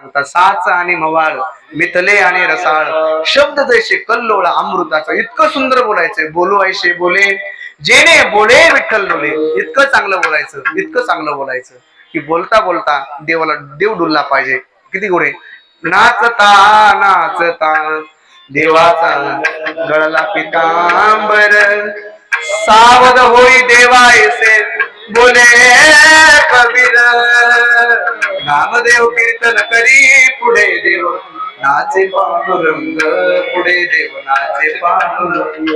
सांगता साच आणि मवाळ मिथले आणि रसाळ. शब्द जैसे कल्लोळ अमृताचा इतकं सुंदर बोलायचंय. बोलू ऐशे बोले. जेणे बोले विठ्ठल डोले इतकं चांगलं बोलायचं इतकं चांगलं बोलायचं. की बोलता बोलता देवाला देव डुलला पाहिजे. किती गोडे नाचता नाचता. देवाचा गळला पितांबर. सावध होई देवायसे बोले कबीर. नामदेव कीर्तन करी पुढे देव. नाचे पांडुरंग पुढे देव नाचे पांडुरंग.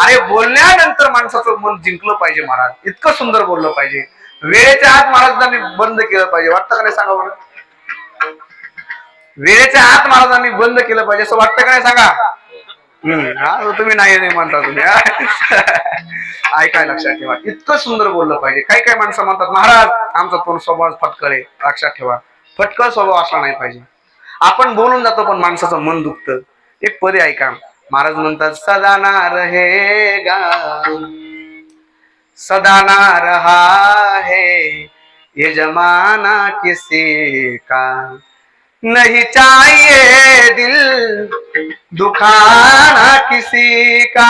अरे बोलण्यानंतर माणसाचं मन जिंकलं पाहिजे महाराज. इतकं सुंदर बोललं पाहिजे. वेळेच्या आत महाराजांनी बंद केलं पाहिजे. वाटतं का नाही सांगा बरं? वेळेच्या आत महाराजांनी बंद केलं पाहिजे. असं वाटतं का नाही सांगा? हा तुम्ही नाही नाही म्हणता तुम्ही. ऐकाय लक्षात ठेवा. इतकं सुंदर बोललं पाहिजे. काही काही माणसं म्हणतात महाराज आमचा तोंड स्वभाव फटकळ आहे लक्षात ठेवा. फटकळ स्वभाव असला नाही पाहिजे. आपण बोलून जातो पण माणसाचं मन दुखतं. एक पदे ऐका. महाराज म्हणतात सदा ना रहेगा सदा ना रहा है ये जमाना किसी का नहीं चाहिए दिल दुखाना किसी का।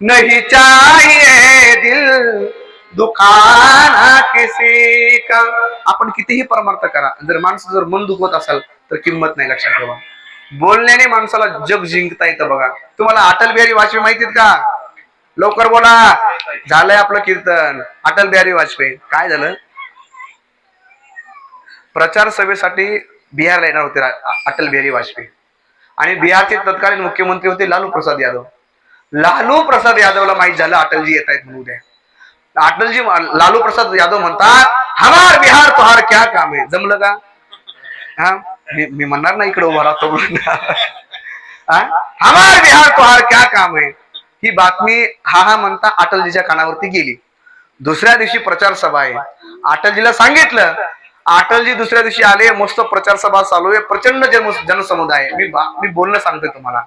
नहीं चाहिए दिल दुखाना किसी का। आपण कितीही परमार्थ करा जर माणसं जर मन दुखवत असाल तर किंमत नाही लक्षात ठेवा. बोलण्याने माणसाला जग जिंकता येतं बघा. तुम्हाला अटल बिहारी वाजपेयी माहितीत का? लवकर बोला. झालंय आपलं कीर्तन. अटल बिहारी वाजपेयी. काय झालं? प्रचार सभेसाठी बिहारला येणार होते अटल बिहारी वाजपेयी. आणि बिहारचे तत्कालीन मुख्यमंत्री होते लालू प्रसाद यादव. लालू प्रसाद यादवला माहीत झालं अटलजी येत आहेत म्हणून उद्या. अटलजी लालू प्रसाद यादव म्हणतात हमार बिहार तुहार क्या काम आहे जमलं का? हा? मी मी म्हणणार ना इकडे उभा राहतो हमार बिहार तुहार क्या काम आहे ही बातमी हा हा म्हणता अटलजीच्या कानावरती गेली. दुसऱ्या दिवशी प्रचार सभा आहे. अटलजीला सांगितलं अटलजी दुसऱ्या दिवशी आले मस्त प्रचार सभा चालू आहे प्रचंड जन जनसमुदाय मी मी बोलणं सांगतोय तुम्हाला.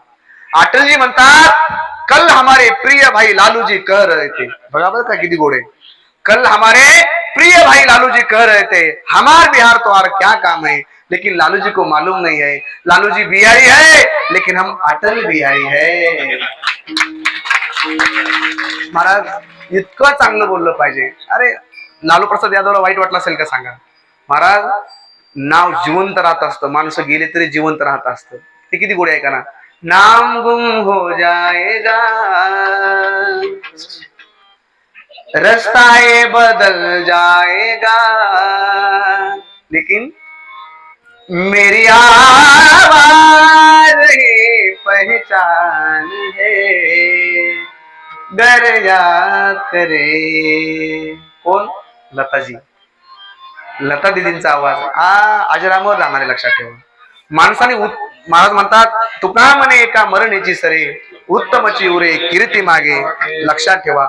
अटलजी म्हणतात कल हमारे प्रिय भाई लालूजी कह रहे थे. बघा बरं का किती गोडे कल हमारे प्रिय भाई लालूजी कह रहे थे. हमार बिहार तो और क्या काम है? लेकिन लालू जी को मालूम नहीं है। लालू जी बिहारी है लेकिन हम अटल बिहारी है। महाराज इतकं चांगलं बोललं पाहिजे. अरे लालू प्रसाद यादवला वाईट वाटलं असेल का सांगा? महाराज नाव जिवंत राहत असतं. माणसं गेले तरी जिवंत राहत असतं. ते किती गोडी ऐका ना? नाम गुम हो जाएगा. रस्ताए ये बदल जाएगा. लेकिन मेरी आवाज ही पहचान है। घर याद करे। कोण लताजी। लता दिदींचा आवाज. आ अजरामर राहणारे लक्षात ठेवा. माणसाने महाराज म्हणतात तुका म्हणे एका मरणेची सरे उत्तमची उरे कीर्ती मागे. लक्षात ठेवा.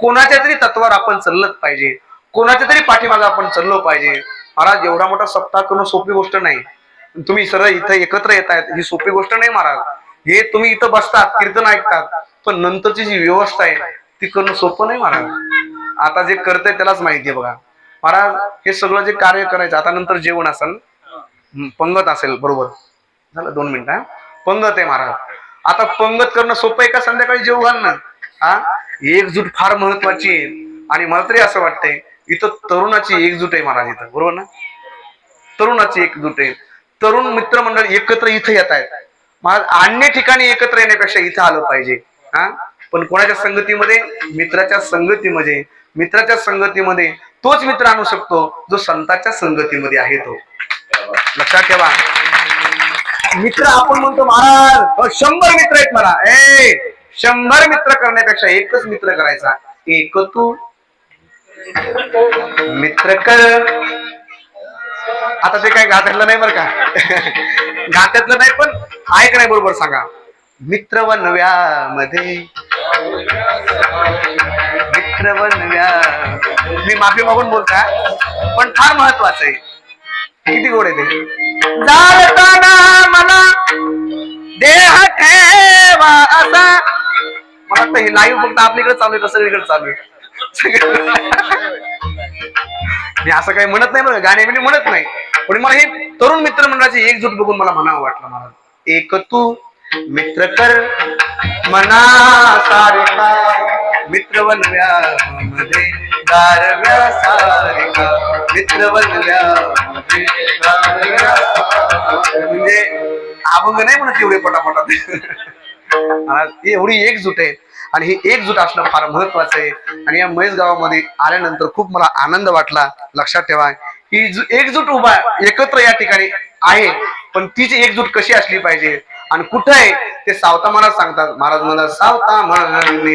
कोणाच्या तरी तत्वावर आपण चाललंच पाहिजे. कोणाच्या तरी पाठीमागे आपण चाललो पाहिजे. महाराज एवढा मोठा सप्ताह करणं सोपी गोष्ट नाही. तुम्ही सरळ इथं एकत्र येत आहेत ही सोपी गोष्ट नाही महाराज. हे तुम्ही इथं बसतात कीर्तन ऐकतात पण नंतरची जी व्यवस्था आहे ती करणं सोपं नाही महाराज. आता जे करतंय त्यालाच माहिती आहे बघा. महाराज हे सगळं जे कार्य करायचं आता नंतर जेवण असेल पंगत असेल बरोबर. झालं दोन मिनिटं हा? पंगत आहे महाराज. आता पंगत करणं सोपं आहे का संध्याकाळी जेवू घालणं? हा एकजूट फार महत्वाची आहे. आणि मला तरी असं वाटतंय इथं तरुणाची एकजूट आहे महाराज इथं बरोबर ना? तरुणाची एकजूट आहे. तरुण मित्रमंडळ एकत्र इथं येत आहेत. महाराज अन्य ठिकाणी एकत्र येण्यापेक्षा इथं आलं पाहिजे. हा पण कोणाच्या संगतीमध्ये? मित्राच्या संगतीमध्ये. मित्राच्या संगतीमध्ये तोच मित्र आणू शकतो जो संताच्या संगतीमध्ये आहे तो. लक्षात ठेवा. मित्र आपण म्हणतो महाराज शंभर मित्र आहेत मला. ए शंभर मित्र करण्यापेक्षा एकच मित्र करायचा. एक तू. मित्र कर. आता ते काय गात्यातलं नाही बरं का? गात्यातलं नाही पण ऐक नाही बरोबर सांगा. मित्र व नव्यामध्ये मित्र व मी माफी मागून बोलता पण फार महत्वाचं आहे. किती गोड आहे ते. जाळताना मला देह ठेवा असा. मला वाटतं हे लाईव्ह फक्त आपल्याकडे चालू आहे का सगळीकडे चालू आहे. मी असं काही म्हणत नाही बरं गाणे बिणे म्हणत नाही. पण मला हे तरुण मित्र मंडळाचे एकजूट बघून मला म्हणावं वाटलं मला. एक तू मित्र कर मना सारखा मित्र बनव्यामध्ये गारव्या सारखा मित्र बनव्यामध्ये म्हणजे अभंग नाही म्हणत एवढे पटापटात. ती एवढी एकजूट आहे आणि हे एकजूट असणं फार महत्वाचं आहे. आणि या महेश गावामध्ये आल्यानंतर खूप मला आनंद वाटला. लक्षात ठेवा ही एकजूट उभा एकत्र या ठिकाणी आहे पण तिची एकजूट कशी असली पाहिजे? आणि कुठं आहे? ते सावता महाराज सांगतात. महाराज मला सावता म्हणणे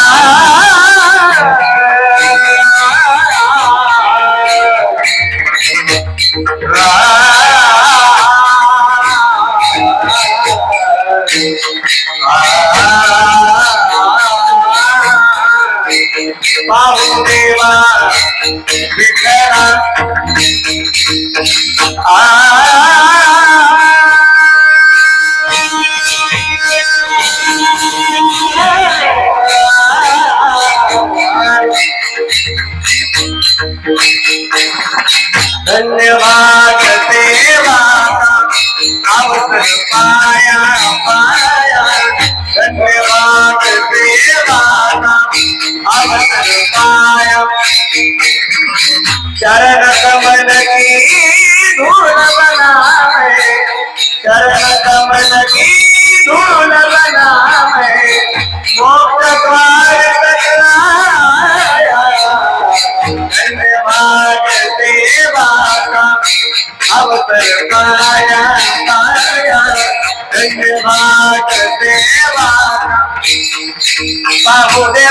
धन्यवाद देवा. अवसर पाया पाया. धन्यवाद देवा. अवसर पाया. चरण कमल की धूल for them.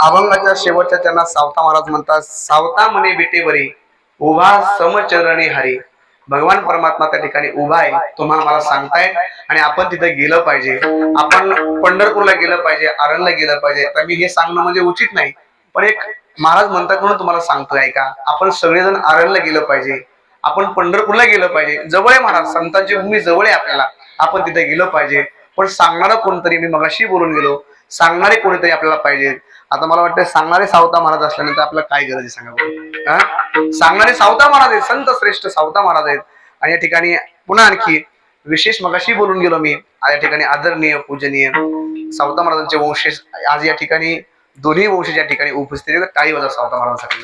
अभंगाच्या शेवटच्या त्यांना सावता महाराज म्हणतात सावता म्हणे बिटे उभा समचरणी हरी. भगवान परमात्मा त्या ठिकाणी उभा आहे तुम्हाला मला सांगतायत आणि आपण तिथे गेलं पाहिजे. आपण पंढरपूरला गेलं पाहिजे आरणला गेलं पाहिजे. आता मी हे सांगणं म्हणजे उचित नाही. पण एक महाराज म्हणतात म्हणून तुम्हाला सांगतोय का आपण सगळेजण आरणला गेलं पाहिजे. आपण पंढरपूरला गेलं पाहिजे. जवळ आहे महाराज संतांची भूमी जवळ आहे आपल्याला. आपण तिथे गेलं पाहिजे. पण सांगणारं कोणतरी मी मगाशी बोलून गेलो सांगणारे कोणीतरी आपल्याला पाहिजे. आता मला वाटतं सांगणारे सावता महाराज असल्यानंतर आपल्याला काय गरज आहे सांगा सांगणारे सावता महाराज आहेत संत श्रेष्ठ सावता महाराज आहेत. आणि या ठिकाणी पुन्हा आणखी विशेष मगाशी बोलून गेलो मी या ठिकाणी आदरणीय पूजनीय सावता महाराजांचे वंशज आज या ठिकाणी दोन्ही वंशज या ठिकाणी उपस्थित आहेत. काही वाजा सावता महाराजांसाठी.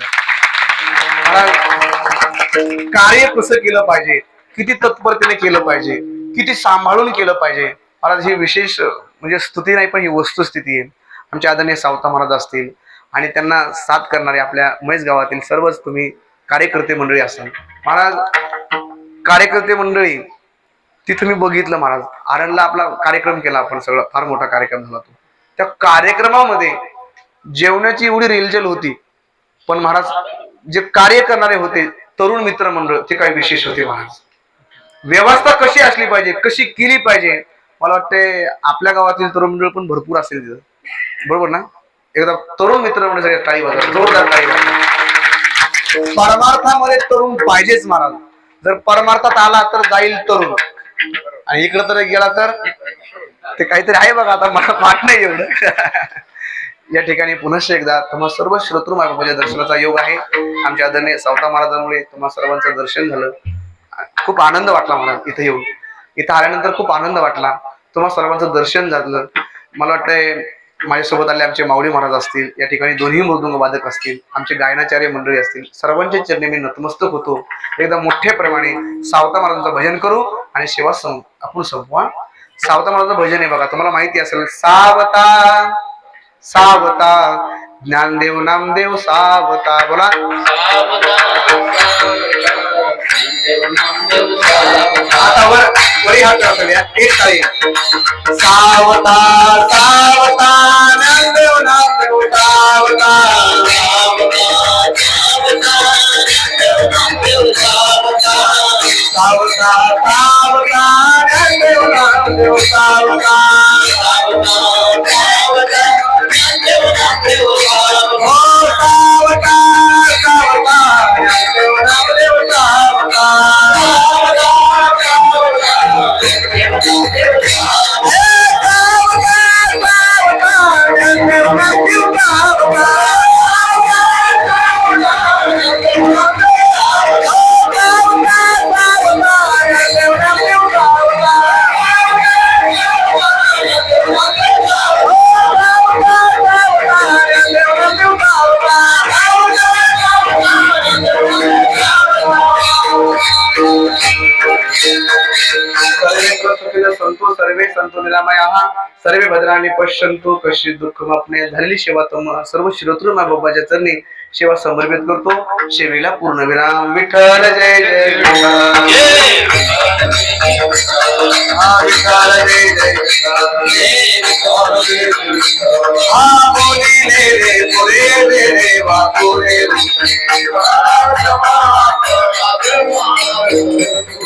कार्य कसं केलं पाहिजे? किती तत्परतेने केलं पाहिजे? किती सांभाळून केलं पाहिजे? महाराज ही विशेष म्हणजे स्तुती नाही पण ही वस्तुस्थिती आहे. आमच्या आदरणीय सावता महाराज असतील आणि त्यांना साथ करणारे आपल्या महेश गावातील सर्वच तुम्ही कार्यकर्ते मंडळी असाल. महाराज कार्यकर्ते मंडळी ती तुम्ही बघितलं महाराज. आरणला आपला कार्यक्रम केला आपण सगळं फार मोठा कार्यक्रम झाला तो. त्या कार्यक्रमामध्ये जेवणाची एवढी रेलचेल होती पण महाराज जे कार्य करणारे होते तरुण मित्र मंडळ ते काही विशेष होते महाराज. व्यवस्था कशी असली पाहिजे कशी केली पाहिजे मला वाटते आपल्या गावातील तरुण मंडळ पण भरपूर असेल तिथं. बरोबर ना? एकदा तरुण मित्र मंडळ सगळे टाळी वाजवा. जोरदार टाळी वाजवा. परमार्थामध्ये तरुण पाहिजेच महाराज. जर परमार्थात आला तर जाईल तरुण. आणि इकडं तर गेला तर ते काहीतरी आहे बघा आता मला पाठ नाही एवढं. या ठिकाणी पुनश्च एकदा तुम्हा सर्व श्रोतृ माझ्या दर्शनाचा योग आहे. आमच्या आदरणीय सावता महाराजांमुळे तुम्हा सर्वांचं दर्शन झालं. खूप आनंद वाटला मला इथे येऊन. इथं आल्यानंतर खूप आनंद वाटला. तुम्हा सर्वांचं दर्शन झालं. मला वाटतंय माझ्यासोबत आले आमचे माऊली महाराज असतील. या ठिकाणी दोन्ही मृदुंग वादक असतील. आमचे गायनाचार्य मंडळी असतील. सर्वांच्या चरणी मी नतमस्तक होतो. एकदा मोठ्या प्रमाणे सावता महाराजांचं भजन करू आणि सेवा सं आपण संपवा. सावता महाराजांचं भजन आहे बघा. तुम्हाला माहिती असेल सावता सावता ज्ञानदेव नामदेव सावता. बोला. आता वर वरी हा करूया एक ताळी. सावता सावता ज्ञानदेव नामदेव सावता. सावता सावता सावता. सर्वे प्रसुखिनः सन्तु सर्वे सन्तु निरामयाः सर्वे भद्राने पश्यन्तु कशी दुःखमापणे झालेली सेवा तुम सर्व श्रोतृ बाबाच्या चरणी सेवा समर्पित करतो. सेवेला पूर्ण विराम विठ्ठल जय जय विठ्ठल विठ्ठल जय जय विठ्ठल.